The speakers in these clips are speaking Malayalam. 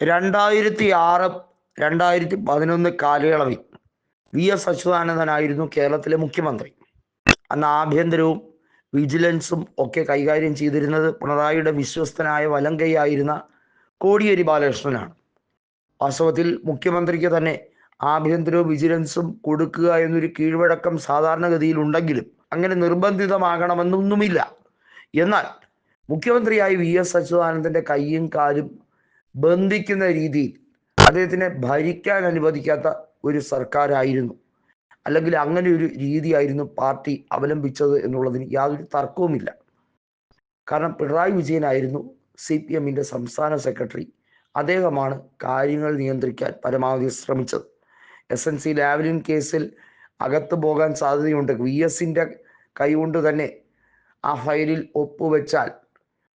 രണ്ടായിരത്തി ആറ് രണ്ടായിരത്തി പതിനൊന്ന് കാലയളവിൽ വി എസ് അച്യുതാനന്ദനായിരുന്നു കേരളത്തിലെ മുഖ്യമന്ത്രി. അന്ന് ആഭ്യന്തരവും വിജിലൻസും ഒക്കെ കൈകാര്യം ചെയ്തിരുന്നത് പിണറായിയുടെ വിശ്വസ്തനായ വലങ്കയായിരുന്ന കോടിയേരി ബാലകൃഷ്ണനാണ്. വാസ്തവത്തിൽ മുഖ്യമന്ത്രിക്ക് തന്നെ ആഭ്യന്തരവും വിജിലൻസും കൊടുക്കുക എന്നൊരു കീഴ്വഴക്കം സാധാരണഗതിയിൽ ഉണ്ടെങ്കിലും അങ്ങനെ നിർബന്ധിതമാകണമെന്നൊന്നുമില്ല. എന്നാൽ മുഖ്യമന്ത്രിയായി വി എസ് അച്യുതാനന്ദന്റെ കൈയും കാലും ബന്ധിക്കുന്ന രീതിയിൽ അദ്ദേഹത്തിനെ ഭരിക്കാൻ അനുവദിക്കാത്ത ഒരു സർക്കാരായിരുന്നു. അല്ലെങ്കിൽ അങ്ങനെ ഒരു രീതിയായിരുന്നു പാർട്ടി അവലംബിച്ചത് എന്നുള്ളതിന് യാതൊരു തർക്കവുമില്ല. കാരണം പിണറായി വിജയനായിരുന്നു സി പി എമ്മിന്റെ സംസ്ഥാന സെക്രട്ടറി. അദ്ദേഹമാണ് കാര്യങ്ങൾ നിയന്ത്രിക്കാൻ പരമാവധി ശ്രമിച്ചത്. എസ് എൻ സി ലാവലിൻ കേസിൽ അകത്ത് പോകാൻ സാധ്യതയുണ്ട്. വി എസിന്റെ കൈകൊണ്ട് തന്നെ ആ ഫയലിൽ ഒപ്പുവെച്ചാൽ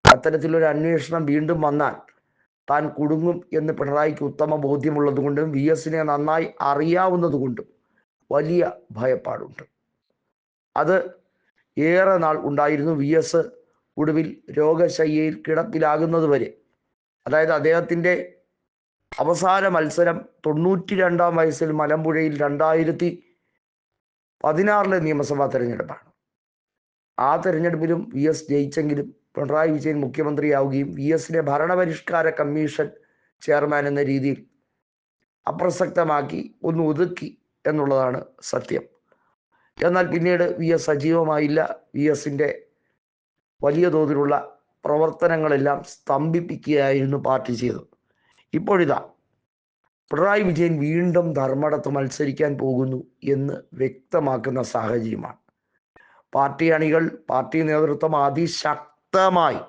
അത്തരത്തിലൊരു അന്വേഷണം വീണ്ടും വന്നാൽ താൻ കുടുങ്ങും എന്ന് പിണറായിക്ക് ഉത്തമ ബോധ്യമുള്ളത് കൊണ്ടും വി എസിനെ നന്നായി അറിയാവുന്നത് കൊണ്ടും വലിയ ഭയപ്പാടുണ്ട്. അത് ഏറെ നാൾ ഉണ്ടായിരുന്നു വി എസ് ഒടുവിൽ രോഗശയ്യയിൽ കിടപ്പിലാകുന്നത് വരെ. അതായത് അദ്ദേഹത്തിന്റെ അവസാന മത്സരം തൊണ്ണൂറ്റി രണ്ടാം വയസ്സിൽ മലമ്പുഴയിൽ രണ്ടായിരത്തി പതിനാറിലെ നിയമസഭാ തെരഞ്ഞെടുപ്പാണ്. ആ തെരഞ്ഞെടുപ്പിലും വി എസ് ജയിച്ചെങ്കിലും പിണറായി വിജയൻ മുഖ്യമന്ത്രിയാവുകയും വി എസിനെ ഭരണപരിഷ്കാര കമ്മീഷൻ ചെയർമാൻ എന്ന രീതിയിൽ അപ്രസക്തമാക്കി ഒന്ന് ഒതുക്കി എന്നുള്ളതാണ് സത്യം. എന്നാൽ പിന്നീട് വി എസ് സജീവമായില്ല. വി എസിന്റെ വലിയ തോതിലുള്ള പ്രവർത്തനങ്ങളെല്ലാം സ്തംഭിപ്പിക്കുകയായിരുന്നു പാർട്ടി ചെയ്തത്. ഇപ്പോഴിതാ പിണറായി വിജയൻ വീണ്ടും ധർമ്മടത്ത് മത്സരിക്കാൻ പോകുന്നു എന്ന് വ്യക്തമാക്കുന്ന സാഹചര്യമാണ്. പാർട്ടി അണികൾ പാർട്ടി നേതൃത്വം അതിശക്തമായി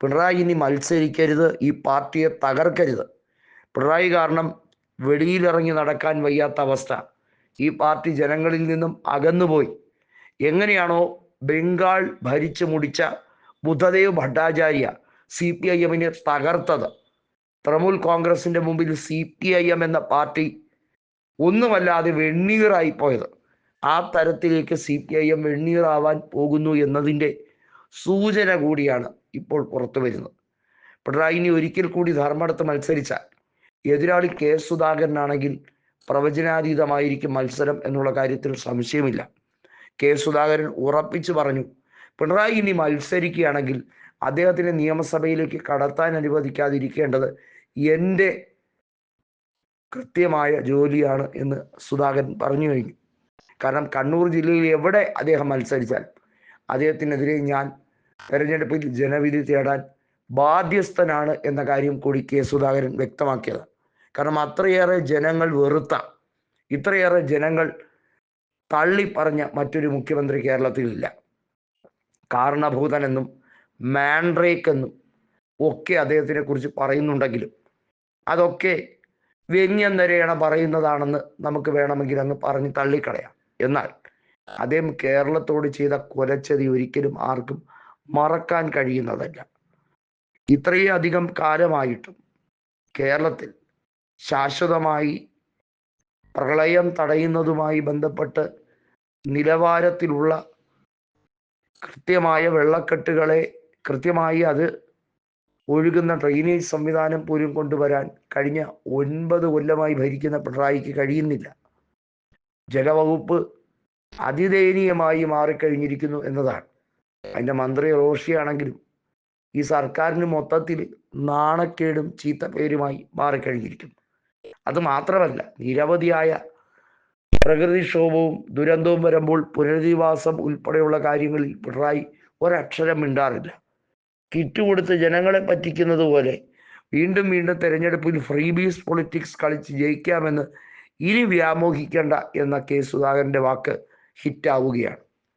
പിണറായി ഇനി മത്സരിക്കരുത് ഈ പാർട്ടിയെ തകർക്കരുത്. പിണറായി കാരണം വെളിയിലിറങ്ങി നടക്കാൻ വയ്യാത്ത അവസ്ഥ. ഈ പാർട്ടി ജനങ്ങളിൽ നിന്നും അകന്നുപോയി. എങ്ങനെയാണോ ബംഗാൾ ഭരിച്ചു മുടിച്ച Buddhadeb Bhattacharya C P I എമ്മിനെ തകർത്തത്. തൃണമൂൽ കോൺഗ്രസിന്റെ മുമ്പിൽ സി പി ഐ എം എന്ന പാർട്ടി ഒന്നുമല്ലാതെ വെണ്ണീറായി പോയത്. ആ തരത്തിലേക്ക് സി പി ഐ എം വെണ്ണീറാവാൻ പോകുന്നു എന്നതിന്റെ സൂചന കൂടിയാണ് ഇപ്പോൾ പുറത്തു വരുന്നത്. പിണറായി ഇനി ഒരിക്കൽ കൂടി ധർമ്മടത്ത് മത്സരിച്ചാൽ എതിരാളി കെ സുധാകരനാണെങ്കിൽ പ്രവചനാതീതമായിരിക്കും മത്സരം എന്നുള്ള കാര്യത്തിൽ സംശയമില്ല. കെ സുധാകരൻ ഉറപ്പിച്ചു പറഞ്ഞു പിണറായി ഇനി മത്സരിക്കുകയാണെങ്കിൽ അദ്ദേഹത്തിനെ നിയമസഭയിലേക്ക് കടത്താൻ അനുവദിക്കാതിരിക്കേണ്ടത് എന്റെ കൃത്യമായ ജോലിയാണ് എന്ന് സുധാകരൻ പറഞ്ഞു കഴിഞ്ഞു. കാരണം കണ്ണൂർ ജില്ലയിൽ എവിടെ അദ്ദേഹം മത്സരിച്ചാൽ അദ്ദേഹത്തിനെതിരെ ഞാൻ തെരഞ്ഞെടുപ്പിൽ ജനവിധി തേടാൻ ബാധ്യസ്ഥനാണ് എന്ന കാര്യം കൂടി കെ സുധാകരൻ വ്യക്തമാക്കിയത്. കാരണം അത്രയേറെ ജനങ്ങൾ വെറുത്ത ഇത്രയേറെ ജനങ്ങൾ തള്ളി പറഞ്ഞ മറ്റൊരു മുഖ്യമന്ത്രി കേരളത്തിലില്ല. കാരണഭൂതനെന്നും മാൻഡ്രേക്ക് എന്നും ഒക്കെ അദ്ദേഹത്തിനെ കുറിച്ച് പറയുന്നുണ്ടെങ്കിലും അതൊക്കെ വ്യംഗ്യം നിരയണ പറയുന്നതാണെന്ന് നമുക്ക് വേണമെങ്കിൽ അങ്ങ് പറഞ്ഞ് തള്ളിക്കളയാം. എന്നാൽ അദ്ദേഹം കേരളത്തോട് ചെയ്ത കൊലച്ചതി ഒരിക്കലും ആർക്കും മറക്കാൻ കഴിയുന്നതല്ല. ഇത്രയും അധികം കാലമായിട്ടും കേരളത്തിൽ ശാശ്വതമായി പ്രളയം തടയുന്നതുമായി ബന്ധപ്പെട്ട് നിലവാരത്തിലുള്ള കൃത്യമായ വെള്ളക്കെട്ടുകളെ കൃത്യമായി അത് ഒഴുകുന്ന ഡ്രെയിനേജ് സംവിധാനം പോലും കൊണ്ടുവരാൻ കഴിഞ്ഞ ഒൻപത് കൊല്ലമായി ഭരിക്കുന്ന പിണറായിക്ക് കഴിയുന്നില്ല. ജലവകുപ്പ് അതിദയനീയമായി മാറിക്കഴിഞ്ഞിരിക്കുന്നു എന്നതാണ്. അതിന്റെ മന്ത്രി റോഷിയാണെങ്കിലും ഈ സർക്കാരിന് മൊത്തത്തിൽ നാണക്കേടും ചീത്ത പേരുമായി മാറിക്കഴിഞ്ഞിരിക്കുന്നു. അത് മാത്രമല്ല നിരവധിയായ പ്രകൃതിക്ഷോഭവും ദുരന്തവും വരുമ്പോൾ പുനരധിവാസം ഉൾപ്പെടെയുള്ള കാര്യങ്ങളിൽ പിണറായി ഒരക്ഷരം മിണ്ടാറില്ല. കിറ്റ് കൊടുത്ത് ജനങ്ങളെ പറ്റിക്കുന്നത് പോലെ വീണ്ടും വീണ്ടും തെരഞ്ഞെടുപ്പിൽ ഫ്രീബീസ് പൊളിറ്റിക്സ് കളിച്ച് ജയിക്കാമെന്ന് ഇനി വ്യാമോഹിക്കേണ്ട എന്ന കെ സുധാകരന്റെ വാക്ക് ഹിറ്റാവുകയാണ്.